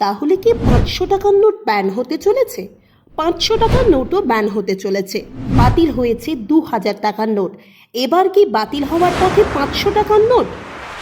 তাহলে কি পাঁচশো টাকার নোট ব্যান হতে চলেছে? পাঁচশো টাকার নোটও ব্যান হতে চলেছে। বাতিল হয়েছে দু হাজার টাকার নোট। এবার কি বাতিল হওয়ার পথে পাঁচশো টাকার নোট?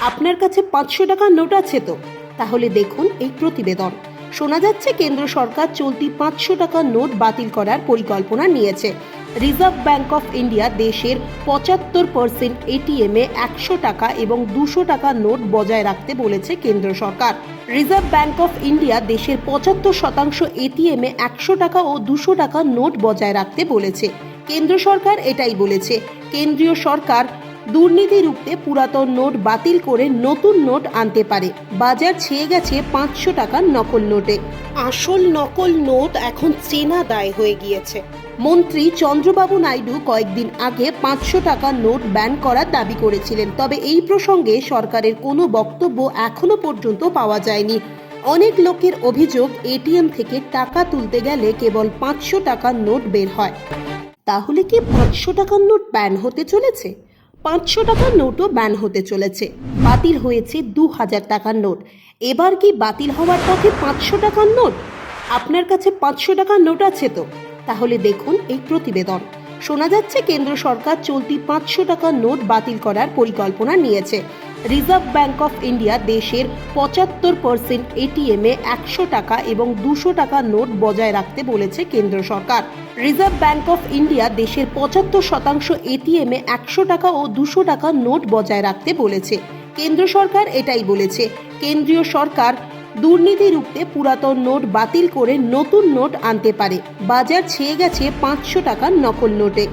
আপনার কাছে পাঁচশো টাকার নোট আছে তো? তাহলে দেখুন এই প্রতিবেদন। শোনা যাচ্ছে, কেন্দ্র সরকার চলতি পাঁচশো টাকার নোট বাতিল করার পরিকল্পনা নিয়েছে। রিজার্ভ ব্যাঙ্ক অফ ইন্ডিয়া দেশের পঁচাত্তর পার্সেন্ট এটিএমে একশো টাকা এবং দুশো টাকা নোট বজায় রাখতে বলেছে কেন্দ্র সরকার। রিজার্ভ ব্যাঙ্ক অফ ইন্ডিয়া দেশের পঁচাত্তর শতাংশ এটিএমে একশো টাকা ও দুশো টাকা নোট বজায় রাখতে বলেছে। কেন্দ্র সরকার এটাই বলেছে। কেন্দ্রীয় সরকার দুর্নীতি রুখতে পুরাতন নোট বাতিল করে নতুন নোট আনতে পারে। বাজার ছেয়ে গেছে পাঁচশো টাকার নকল নোটে। আসল নকল নোট এখন চেনা দায় হয়ে গিয়েছে। মন্ত্রী চন্দ্রবাবু নাইডু কয়েকদিন আগে পাঁচশো টাকার নোট ব্যান করার দাবি করেছিলেন। তবে এই প্রসঙ্গে সরকারের কোনো বক্তব্য এখনও পর্যন্ত পাওয়া যায়নি। অনেক লোকের অভিযোগ, এটিএম থেকে টাকা তুলতে গেলে কেবল পাঁচশো টাকার নোট বের হয়। তাহলে কি পাঁচশো টাকার নোট ব্যান হতে চলেছে? পাঁচশো টাকার নোটও ব্যান হতে চলেছে। বাতিল হয়েছে দু হাজার টাকার নোট। এবার কি বাতিল হওয়ার পথে পাঁচশো টাকার নোট? আপনার কাছে পাঁচশো টাকার নোট আছে তো? তাহলে দেখুন এই প্রতিবেদন। শোনা যাচ্ছে কেন্দ্র সরকার চলতি পাঁচশো টাকার নোট বাতিল করার পরিকল্পনা নিয়েছে। রিজার্ভ ব্যাংক অফ ইন্ডিয়া দেশের পঁচাত্তর পার্সেন্ট এটিএমে একশো টাকা এবং দুশো টাকা নোট বজায় রাখতে বলেছে কেন্দ্র সরকার। রিজার্ভ ব্যাংক অফ ইন্ডিয়া দেশের পঁচাত্তর শতাংশ এটিএমে একশো টাকা ও দুশো টাকা নোট বজায় রাখতে বলেছে। কেন্দ্র সরকার এটাই বলেছে। কেন্দ্রীয় সরকার দুর্নীতি রুখতে পুরাতন নোট বাতিল করে নতুন নোট আনতে পারে। বাজার ছেয়ে গেছে পাঁচশো টাকার নকল নোটে।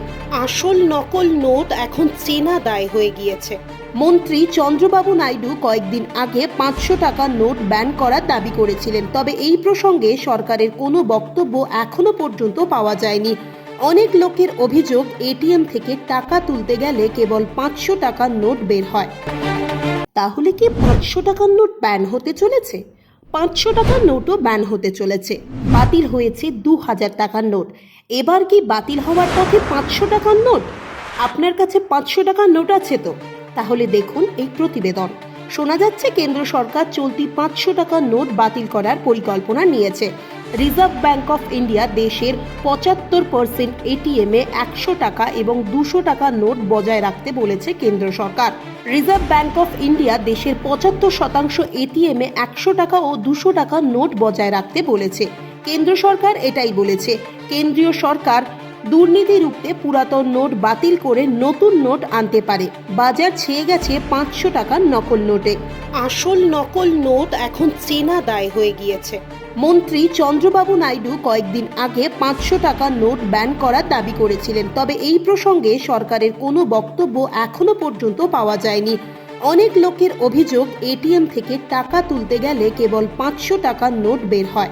আসল নকল নোট এখন চেনা দায় হয়ে গিয়েছে। মন্ত্রী চন্দ্রবাবু নাইডু কয়েকদিন আগে পাঁচশো টাকার নোট ব্যান করার দাবি করেছিলেন। তবে এই প্রসঙ্গে সরকারের কোনো বক্তব্য এখনও পর্যন্ত পাওয়া যায়নি। অনেক লোকের অভিযোগ, এটিএম থেকে টাকা তুলতে গেলে কেবল পাঁচশো টাকার নোট বের হয়। তাহলে কি পাঁচশো টাকার নোট ব্যান হতে চলেছে? পাঁচশো টাকার নোটও ব্যান হতে চলেছে। বাতিল হয়েছে দু হাজার টাকার নোট। এবার কি বাতিল হওয়ার পথে পাঁচশো টাকার নোট? আপনার কাছে পাঁচশো টাকার নোট আছে তো? তাহলে দেখুন এই প্রতিবেদন। শোনা যাচ্ছে, কেন্দ্র সরকার চলতি পাঁচশো টাকার নোট বাতিল করার পরিকল্পনা নিয়েছে। রিজার্ভ ব্যাঙ্ক অফ ইন্ডিয়া দেশের পঁচাত্তর পার্সেন্ট এটিএমে একশো টাকা এবং দুশো টাকা নোট বজায় রাখতে বলেছে কেন্দ্র সরকার। রিজার্ভ ব্যাঙ্ক অফ ইন্ডিয়া দেশের পঁচাত্তর শতাংশ এটিএমে একশো টাকা ও দুশো টাকা নোট বজায় রাখতে বলেছে। কেন্দ্র সরকার এটাই বলেছে। কেন্দ্রীয় সরকার দুর্নীতি রুখতে পুরাতন নোট বাতিল করে নতুন নোট আনতে পারে। বাজার ছেয়ে গেছে পাঁচশো টাকার নকল নোটে। আসল নকল নোট এখন চেনা দায় হয়ে গিয়েছে। মন্ত্রী চন্দ্রবাবু নাইডু কয়েকদিন আগে পাঁচশো টাকার নোট ব্যান করার দাবি করেছিলেন। তবে এই প্রসঙ্গে সরকারের কোনো বক্তব্য এখনও পর্যন্ত পাওয়া যায়নি। অনেক লোকের অভিযোগ, এটিএম থেকে টাকা তুলতে গেলে কেবল পাঁচশো টাকার নোট বের হয়।